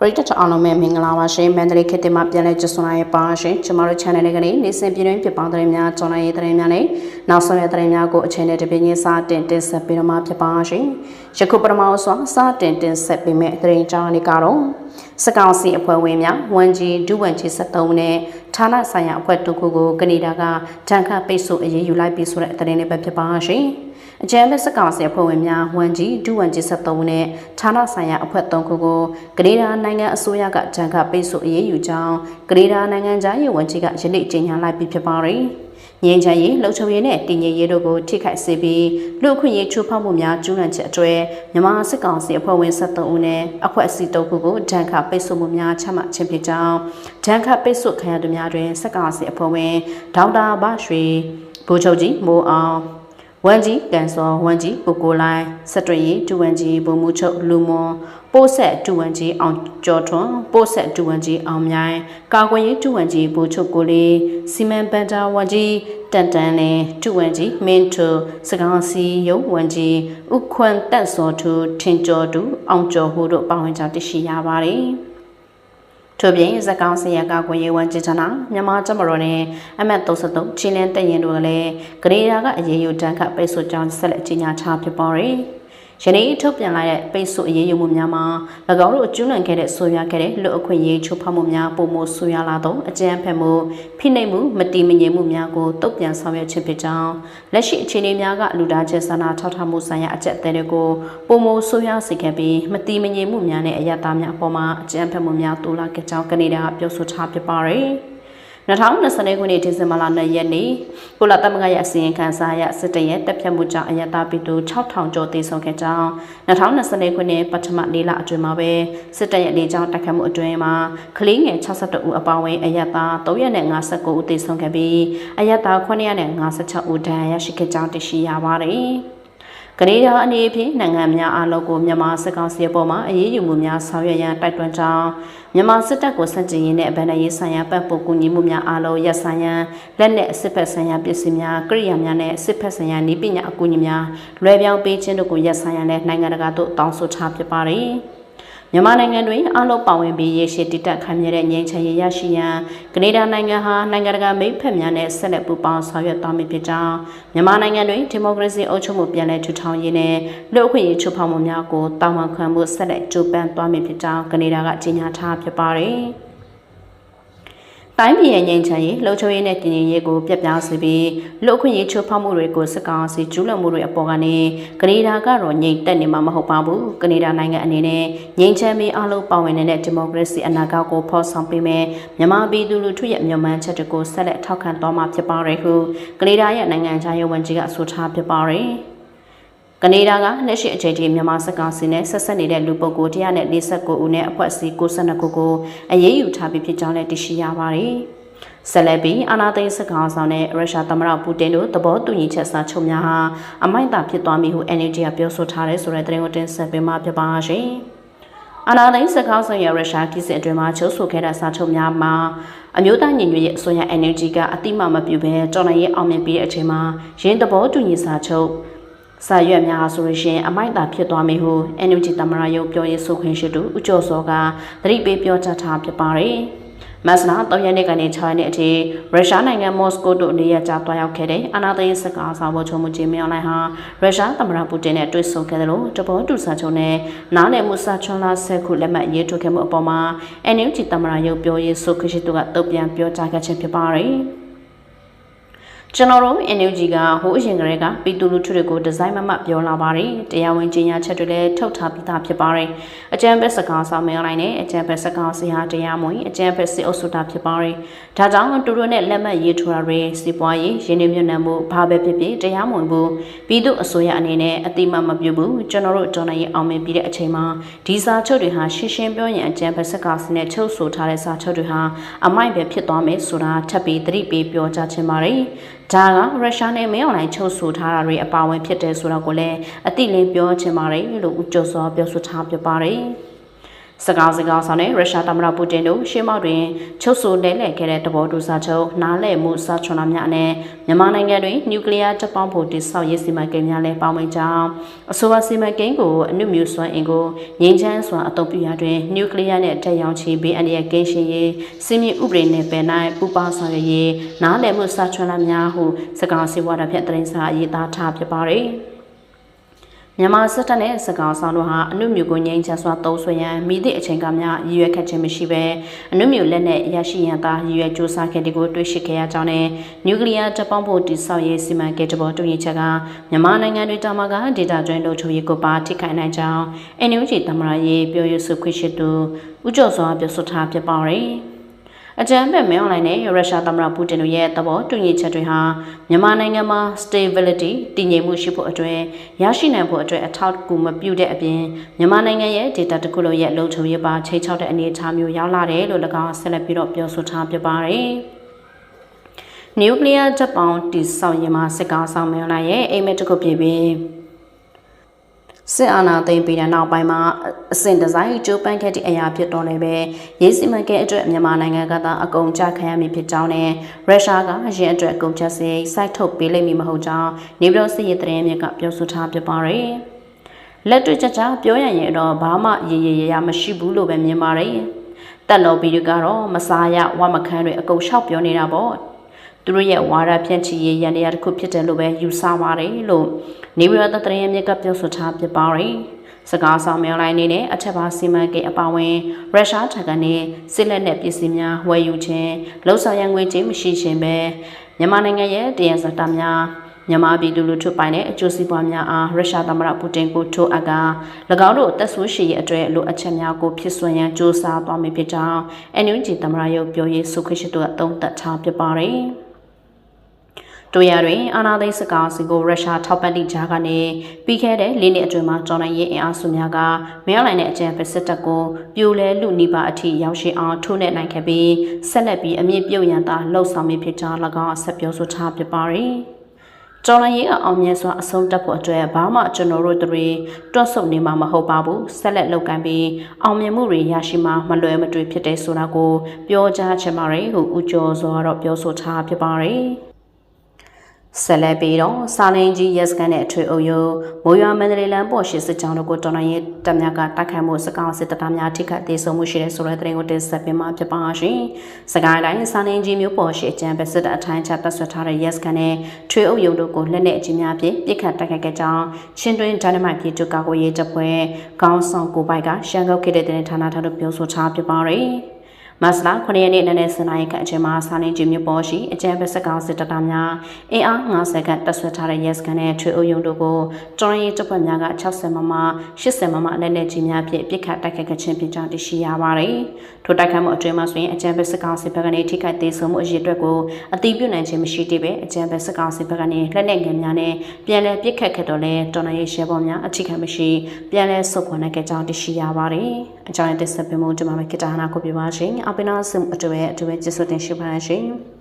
ပရိသတ်အားလုံးပဲမင်္ဂလာပါရှင်မန္တလေးခေတ်သစ်မှာပြန်လည်ကြဆွလာရဲ့ပါရှင်ကျမတို့ channel လေးကနေနေ့စဉ်ပြည်တွင်းဖြစ်ပေါင်းသတင်းများကြော်နိုင်ရေးသတင်းများနဲ့နောက်ဆုံးရသတင်းများကိုအချိန်နဲ့တပြင်းချင်းစတင်တင်ဆက်ပေးတော့မှာဖြစ်ပါရှင်ယခုပထမဆုံးစတင်တင်ဆက်ပေးမယ့်သတင်းကြောင်းလေးကတော့စကောင်စီအဖွဲ့ဝင်များဝန်ကြီးဒုဝန်ကြီး73နဲ့ဌာနဆိုင်ရာအဖွဲ့တို့ကိုကနေဒါကတန်ခတ်ပိတ်ဆို့အရေးယူလိုက်ပြီးဆိုတဲ့သတင်းလေးပဲဖြစ်ပါရှင် အကြံပေးစကောင်စီအဖွဲ့ဝင်များဝန်ကြီးဒုဝန်ကြီး73နဲ့ဌာနဆိုင်ရာအဖွဲ့3ခုကိုကနေဒါနိုင်ငံအစိုးရကဂျန်ကပိတ်ဆို့အရေးယူကြောင်းကနေဒါနိုင်ငံသားရေးဝန်ကြီးကယနေ့ကြေညာလိုက်ပြီးဖြစ်ပါတယ်။ငြိမ်းချမ်းရေးလှုပ်ချုပ်ရေးနဲ့တည်ငြိမ်ရေးတို့ကိုထိခိုက်စေပြီးလူအခွင့်အရေးချိုးဖောက်မှုများကျူးလွန်ချက်အတွေ့မြန်မာစစ်ကောင်စီအဖွဲ့ဝင်73ဦးနဲ့အဖွဲ့အစည်း3ခုကိုဂျန်ကပိတ်ဆို့မှုများချမှတ်ခြင်းဖြစ်ကြောင်းဂျန်ကပိတ်ဆို့ခံရသူများတွင်စစ်ကောင်စီအဖွဲ့ဝင်ဒေါက်တာဘရွှေဗိုလ်ချုပ်ကြီးမိုးအောင် ဝန်ကြီးကန်စောဝန်ကြီးကိုကိုလိုင်းစက်တွရီဒူဝန်ကြီးဘုံမှုချုပ်လူမွန်ပိုးဆက်ဒူဝန်ကြီးအောင်ကျော်ထွန်းပိုးဆက်ဒူဝန်ကြီးအောင်မြိုင်ကာကွယ်ရေးဒူဝန်ကြီးဘိုးချုပ်ကိုလေးစီမံပန်တာဝန်ကြီးတန်တန်နဲ့ဒူဝန်ကြီးမင်းထူစကောင်းစီရုပ်ဝန်ကြီးဥခွန်တက်စောသူထင်ကျော်သူအောင်ကျော်ဟိုတို့ပါဝင်ကြတရှိရပါတယ် ထို့ပြင်ဇက်ကောင်စီရကကွန်ရေးဝန်ကြီးဌာနမြန်မာကျမတော်နဲ့အမတ်33ချင်းလင်းတရင်တို့ကလည်းဂရေရာကအရေးယူတန်းခတ်ပိတ်ဆို့ကြောင်းဆက်လက်ကြီးညာချဖြစ်ပါတယ်။ ယနေ့ထုတ်ပြန်လိုက်တဲ့ပိတ်ဆို့အရေးယူမှုများမှာ၎င်းတို့အကျူးလွန်ခဲ့တဲ့ဆိုရခဲ့တဲ့လူအခွင့်အရေးချိုးဖောက်မှုများပုံမှုဆိုရလာသောအကြမ်းဖက်မှုဖိနှိပ်မှုမတိမငြိမ်မှုများကိုတုံ့ပြန်ဆောင်ရွက်ခြင်းဖြစ်ကြောင်းလက်ရှိအခြေအနေများကလူသားချင်းစာနာထောက်ထားမှုဆိုင်ရာအကြက်အသေးတွေကိုပုံမှုဆိုရစေခဲ့ပြီးမတိမငြိမ်မှုများနဲ့အယက်သားများအပေါ်မှာအကြမ်းဖက်မှုများတိုးလာခဲ့ကြောင်းကနေဒါကပြောဆိုထားဖြစ်ပါတယ်။ 2020ခုနှစ်ဒီဇင်ဘာလ2ရက်နေ့ကုလသမဂ္ဂရဲ့အစီရင်ခံစာအရစစ်တရဲ့တက်ဖြတ်မှုကြောင့်အယက်သားပြည်သူ6000ကျော်သေဆုံးခဲ့ကြောင်း2020ခုနှစ်ပထမ၄လအတွင်းမှာပဲစစ်တပ်ရဲ့လေကြောင်းတိုက်ခတ်မှုအတွင်းမှာကလေးငယ်62ဦးအပါအဝင်အယက်သား359ဦးသေဆုံးခဲ့ပြီးအယက်သား956ဦးဒဏ်ရာရရှိခဲ့ကြောင်းသိရှိရပါတယ်။ ကနေဒါအနေဖြင့်နိုင်ငံများအားလုံးကိုမြန်မာစစ်ကောင်စီပေါ်မှာအရေးယူမှုများဆောင်ရွက်ရန်တိုက်တွန်းကြောင်းမြန်မာစစ်တပ်ကိုစတင်ရင်းနဲ့ဗန်ဒရေးဆိုင်ရာပတ်ပို့ကူညီမှုများအားလုံးရပ်ဆိုင်ရန်လက်နက်စစ်ဖက်ဆိုင်ရာပစ္စည်းများကိရိယာများနဲ့စစ်ဖက်ဆိုင်ရာနည်းပညာအကူအညီများလွှဲပြောင်းပေးခြင်းတို့ကိုရပ်ဆိုင်ရန်နဲ့နိုင်ငံတကာသို့တောင်းဆိုထားဖြစ်ပါတယ်။ မြန်မာနိုင်ငံတွင်အလုံးပါဝင်ပြီးရေရှည်တည်တံ့ခိုင်မြဲတဲ့ငြိမ်းချမ်းရေးရရှိရန်ကနေဒါနိုင်ငံဟာနိုင်ငံတကာမိတ်ဖက်များနဲ့ဆက်လက်ပူးပေါင်းဆောင်ရွက်သွားမည်ဖြစ်ကြောင်းမြန်မာနိုင်ငံတွင်ဒီမိုကရေစီအုပ်ချုပ်မှုပြန်လည်ထူထောင်ရေးနဲ့လူ့အခွင့်အရေးချိုးဖောက်မှုများကိုတာဝန်ခံမှုဆက်လက်ကြိုးပမ်းသွားမည်ဖြစ်ကြောင်းကနေဒါကကြေညာထားဖြစ်ပါတယ်။ တိုင်းပြည်ရဲ့ငြိမ်းချမ်းရေးလှုပ်ချိုးရေးနဲ့တည်ငြိမ်ရေးကိုပြတ်ပြားစေပြီးလူအခွင့်အရေးချိုးဖောက်မှုတွေကိုစစ်ကောင်စီကျူးလွန်မှုတွေအပေါ်ကနေကနေဒါကတော့ငြိမ်သက်နေမှာမဟုတ်ပါဘူးကနေဒါနိုင်ငံအနေနဲ့ငြိမ်းချမ်းပြီးအလုံးပါဝင်နေတဲ့ဒီမိုကရေစီအနာဂတ်ကိုဖော်ဆောင်ပေးမယ်မြန်မာပြည်သူလူထုရဲ့မြန်မာချက်တွေကိုဆက်လက်ထောက်ခံသွားမှာဖြစ်ပါတယ်ဟုကနေဒါရဲ့နိုင်ငံခြားရေးဝန်ကြီးကဆိုထားဖြစ်ပါတယ် ကနေဒါကလက်ရှိအချိန်ထိမြန်မာစစ်ကောင်စီနဲ့ဆက်ဆက်နေတဲ့လူပုဂ္ဂိုလ်149ဦးနဲ့အဖွဲ့အစည်း92ခုကိုအရေးယူထားပြီးဖြစ်ကြောင်းလည်းသိရှိရပါတယ်။ဆက်လက်ပြီးအာနာသိန်းစစ်ကောင်ဆောင်နဲ့ရုရှားသမ္မတပူတင်တို့သဘောတူညီချက်စာချုပ်များဟာအမိုက်တာဖြစ်သွားပြီဟု NUG ကပြောဆိုထားတယ်ဆိုတဲ့သတင်းကိုတင်ဆက်ပေးမှာဖြစ်ပါရှင်။အာနာသိန်းစစ်ကောင်ဆောင်ရဲ့ရုရှားကိစ္စအတွင်းမှာချုပ်ဆိုခဲ့တဲ့စာချုပ်များမှာအမျိုးသားညီညွတ်ရေးအစိုးရ NUG ကအတိမမပြုဘဲတော်လှန်ရေးအောင်မြင်ပြီးတဲ့အချိန်မှာရင်းသဘောတူညီစာချုပ် စာရွက်များဆိုလို့ရှိရင်အမိုက်တာဖြစ်သွားမယ်ဟု NUG သမရယုတ်ပြောရေးဆိုခွင့်ရှိသူဦးကျော်စောကသတိပေးပြောကြားထားဖြစ်ပါတယ်။မတ်လ3ရက်နေ့ကနေ6ရက်နေ့အထိရုရှားနိုင်ငံမော်စကိုတို့နေရာကျသွားရောက်ခဲ့တဲ့အာနာသိန်းစစ်ကောင်ဆောင်ဖို့ချုံမှုကြီးမြောင်းလိုက်ဟာရုရှားသမ္မတပူတင်နဲ့တွေ့ဆုံခဲ့တယ်လို့တဘောတူစာချုပ်နဲ့နားလည်မှုစာချွန်လာဆက်ခုလက်မှတ်ရေးထိုးခဲ့မှုအပေါ်မှာ NUG သမ္မတရုပ်ပြောရေးဆိုခွင့်ရှိသူကတုံ့ပြန်ပြောကြားခဲ့ခြင်းဖြစ်ပါတယ်။ ကျွန်တော်တို့ NUG ကဟိုအရင်ကတည်းကပြည်သူလူထုတွေကိုဒီဇိုင်းမမပြောလာပါတယ်တရားဝင်ကြီးညာချက်တွေလည်းထုတ်ထားပြီးသားဖြစ်ပါတယ်အကြံဘက်စကားဆောင်မင်းလိုက်နဲ့အကြံဘက်စကားစီဟာတရားမဝင်အကြံဘက်စစ်အုပ်စုတာဖြစ်ပါတယ်ဒါကြောင့်တူတို့နဲ့လက်မှတ်ရေးထိုးတာတွေစီပွားရေးရင်းနှီးမြှုပ်နှံမှုဘာပဲဖြစ်ဖြစ်တရားမဝင်ဘူးပြည်သူအစိုးရအနေနဲ့အတိမမပြုဘူးကျွန်တော်တို့ဒေါ်လာရေးအောင်မြင်ပြီးတဲ့အချိန်မှာဒီစာချုပ်တွေဟာရှင်းရှင်းပြောရင်အကြံဘက်စကားစီနဲ့ချုပ်ဆိုထားတဲ့စာချုပ်တွေဟာအမိုက်ပဲဖြစ်သွားမယ်ဆိုတာထပ်ပြီးသတိပေးပြောကြားချင်ပါတယ်ဒါကရုရှားနဲ့မင်းအွန်လိုင်းချုပ်ဆိုထားတာတွေအပါဝင်ဖြစ်တယ်ဆိုတော့ကိုလည်းအတိလင်းပြောချင်ပါတယ်လို့ဦးကျော်စောပြောဆိုထားပြပါတယ်။ဒ စကားစကားဆောင်တဲ့ရုရှားသမ္မတပူတင်တို့ရှေ့မောက်တွင်ချုပ်ဆိုလဲလှယ်ခဲ့တဲ့တဘောတူစာချုပ်နားလည်မှုစာချွန်လာများနဲ့မြန်မာနိုင်ငံတွင်နျူကလ িয়ার တပ်ပေါင်းဖို့တိစောက်ရေးစီမံကိန်းများလည်းပါဝင်ကြောင်းအဆိုပါစီမံကိန်းကိုအနုမြူစွမ်းအင်ကိုငြိမ်းချမ်းစွာအသုံးပြုရာတွင်နျူကလ িয়ার နဲ့တက်ရောင်ချီဘေးအန္တရာယ်ကင်းရှင်းရေးစီမင်းဥပဒေနဲ့ပယ်နိုင်ပူပေါင်းဆောင်ရွက်ရေးနားလည်မှုစာချွန်လာများဟုစကားစီဝါဒဖြင့်သတင်းစာရေးသားထားဖြစ်ပါတယ်။ မြန်မာစစ်တပ်နဲ့စကောင်ဆောင်တို့ဟာအနုမြူကိုငြိမ်းချမ်းစွာသုံးဆွဲရန်မိသည့်အချိန်ကမှရည်ရွယ်ခက်ခြင်းမရှိဘဲအနုမြူလက်နက်ရရှိရန်သာရည်ရွယ်စူးစမ်းခဲ့တဲ့ကိုတွေ့ရှိခဲ့ရကြောင်းနဲ့နျူကလ িয়ার တပ်ပေါင်းဖို့တည်ဆောက်ရေးစီမံကိန်းတဘောတူညီချက်ကမြန်မာနိုင်ငံတွေတာမကဒေတာကျွမ်းလို့ချုပ်ရေးကိုပါထိခိုက်နိုင်ကြောင်း NUG သမရရေးပြောရစုခွင့်ရှိသူဦးကျော်စွာပြောဆိုထားဖြစ်ပါတယ်။ အကြမ်းဖက်မင်းအွန်လိုင်းနဲ့ရုရှားသမ္မတပူတင်တို့ရဲ့သဘောတူညီချက်တွေဟာမြန်မာနိုင်ငံမှာ stability တည်ငြိမ်မှုရှိဖို့အတွက်ရရှိနိုင်ဖို့အတွက်အထောက်အကူမပြုတဲ့အပြင်မြန်မာနိုင်ငံရဲ့ data တစ်ခုလုံးရဲ့လုံခြုံရေးပါချိန်ချောက်တဲ့အနေအထားမျိုးရောက်လာတယ်လို့၎င်းဆက်လက်ပြီးတော့ပြောဆိုထားပြပါတယ်။နျူကလ িয়ার ဂျပန်တိဆောက်ရေးမှာစစ်ကောင်ဆောင်မင်းလိုက်ရဲ့အိမ်မက်တစ်ခုပြပြီး စစ်အာဏာသိမ်းပြီးတဲ့နောက်ပိုင်းမှာအဆင့်ဒီဇိုင်းကျိုးပန်းခဲ့တဲ့အရာဖြစ်တော်လည်းပဲရေးစီမံကိန်းအတွက်မြန်မာနိုင်ငံကသာအကုန်ကြခံရမည်ဖြစ်ကြောင်းနဲ့ရုရှားကရင်အတွက်အကုန်ချက်စရိတ်စိုက်ထုတ်ပေးလိမ့်မည်မဟုတ်ကြောင်းနေပြည်တော်စစ်ရေးတရင်မြစ်ကပြောဆိုထားပြပါတယ်။လက်တွေ့ကြကြပြောရရင်တော့ဘာမှရေရေရရမရှိဘူးလို့ပဲမြင်ပါတယ်။တက်တော်ဗီဒီယိုကတော့မစားရဝမခန်းတွေအကုန်လျှောက်ပြောနေတာပေါ့။ သူတို့ရဲ့ဝါဒဖြန့်ချီရေးရန်တရားတစ်ခုဖြစ်တယ်လို့ပဲယူဆပါတယ်လို့နေပြည်တော်သတင်းရမြစ်ကပြောဆိုထားဖြစ်ပါတယ်စကားဆောင်များလိုက်နေတဲ့အထက်ပါစီမံကိန်းအပါအဝင်ရုရှားထံကနေစစ်လက်နက်ပစ္စည်းများဝယ်ယူခြင်းလှုပ်ဆောင်ရန်ငွေကြေးမရှိခြင်းပဲမြန်မာနိုင်ငံရဲ့တရားစတာများမြန်မာပြည်သူလူထုပိုင်းတဲ့အကျိုးစီးပွားများအားရုရှားသမ္မတပူတင်ကိုထိုးအပ်က၎င်းတို့တက်ဆိုးရှိရဲ့အတွက်လိုအပ်ချက်များကိုဖြစ်စွမ်းရန်စ조사သွားမည်ဖြစ်ကြောင်း NUG သမ္မတရုပ်ပြောရေးဆိုခွင့်ရှိသူကသုံးသပ်ထားပြပါတယ်။ တို့ရတွင်အာနာသိန်းစကားစီကိုရုရှားထောက်ပံ့သည့်ကြားကနေပြီးခဲ့တဲ့လေးနှစ်အတွင်းမှာတော်နိုင်ရေးအင်အားစုများကမဲအလိုက်တဲ့အကြံဖက်စစ်တပ်ကိုပြိုလဲလူနီးပါအထိရောက်ရှိအောင်ထိုးနှက်နိုင်ခဲ့ပြီးဆက်လက်ပြီးအမြင့်ပြုတ်ရန်သာလှုပ်ဆောင်မိဖြစ်ကြောင်း၎င်းဆက်ပြောဆိုထားဖြစ်ပါတယ်။ကျော်လန်ရေးကအောင်မြင်စွာအဆုံးတက်ဖို့အတွက်ဘာမှကျွန်တော်တို့တွေတွတ်ဆုပ်နေမှာမဟုတ်ပါဘူးဆက်လက်လုပ်ကိုင်ပြီးအောင်မြင်မှုတွေရရှိမှာမလွယ်မသွေဖြစ်တဲ့ဆိုတာကိုပြောကြားချင်ပါတယ်ဟုဦးကျော်စောကတော့ပြောဆိုထားဖြစ်ပါတယ် ဆက်လက်ပြီးတော့စာလင်းကြီးရက်စကန်နဲ့အထွေအုပ်ရုံမိုးရွာမန္တလေးလမ်းပေါ်ရှိစစ်ကြောင်းတို့ကိုတော်နိုင်ရေးတပ်များကတိုက်ခိုက်မှုစကောင်စစ်တပ်များထိခိုက်ဒေဆုံးမှုရှိတဲ့ဆိုတဲ့သတင်းကိုတင်ဆက်ပေးမှာဖြစ်ပါရှင်။စကိုင်းတိုင်းစာလင်းကြီးမြို့ပေါ်ရှိအကြံပဲစစ်တပ်အထိုင်းချတပ်ဆွဲထားတဲ့ရက်စကန်နဲ့ထွေအုပ်ရုံတို့ကိုလက်နက်အကြီးများဖြင့်ပစ်ခတ်တိုက်ခိုက်ခဲ့ကြောင်းချင်းတွင်းဒိုင်နမိုက်ပြည်သူ့ကာကွယ်ရေးတပ်ဖွဲ့ခေါင်းဆောင်ကိုပိုက်ကရှမ်းကုတ်ခေတ်တဲ့ဌာနထံသို့ပြောဆိုထားပြပါရယ်။ မတ်လ9ရက်နေ့နနေ့စနေခန့်အချိန်မှာစာနေကြီးမြို့ပေါ်ရှိအကြံပေးစကောင်စစ်တပ်သားများအင်အား90ခန့်တပ်ဆွဲထားတဲ့ရဲစခန်းနဲ့ထွေအုပ်ရုံတို့ကိုတော်ရင်တပ်ဖွဲ့များက60မမ80မမလက်နက်ကြီးများဖြင့်ပစ်ခတ်တိုက်ခိုက်ခြင်းဖြစ်ကြောင်းသိရှိရပါတယ်။ထိုတိုက်ခိုက်မှုအတွင်းမှာဆိုရင်အကြံပေးစကောင်စစ်ဘက်ကနေထိခိုက်သေးဆုံးမှုအရေးအတွက်ကိုအတိပြုနိုင်ခြင်းမရှိသေးပဲအကြံပေးစကောင်စစ်ဘက်ကနေလက်နက်ငယ်များနဲ့ပြန်လည်ပစ်ခတ်ခဲ့တော့လဲတော်ရင်ရဲဘော်များအထိခိုက်မရှိပြန်လည်ဆုတ်ခွာနိုင်ခဲ့ကြောင်းသိရှိရပါတယ်။အကြောင်းရတဲ့ဆက်ပြမှုဒီမှာပဲကိတ္တဟာနာကိုပြပါရှင်။အပိနာစံအတွေ့အတွေ့ကျေးဇူးတင်ရှိပါရှင်။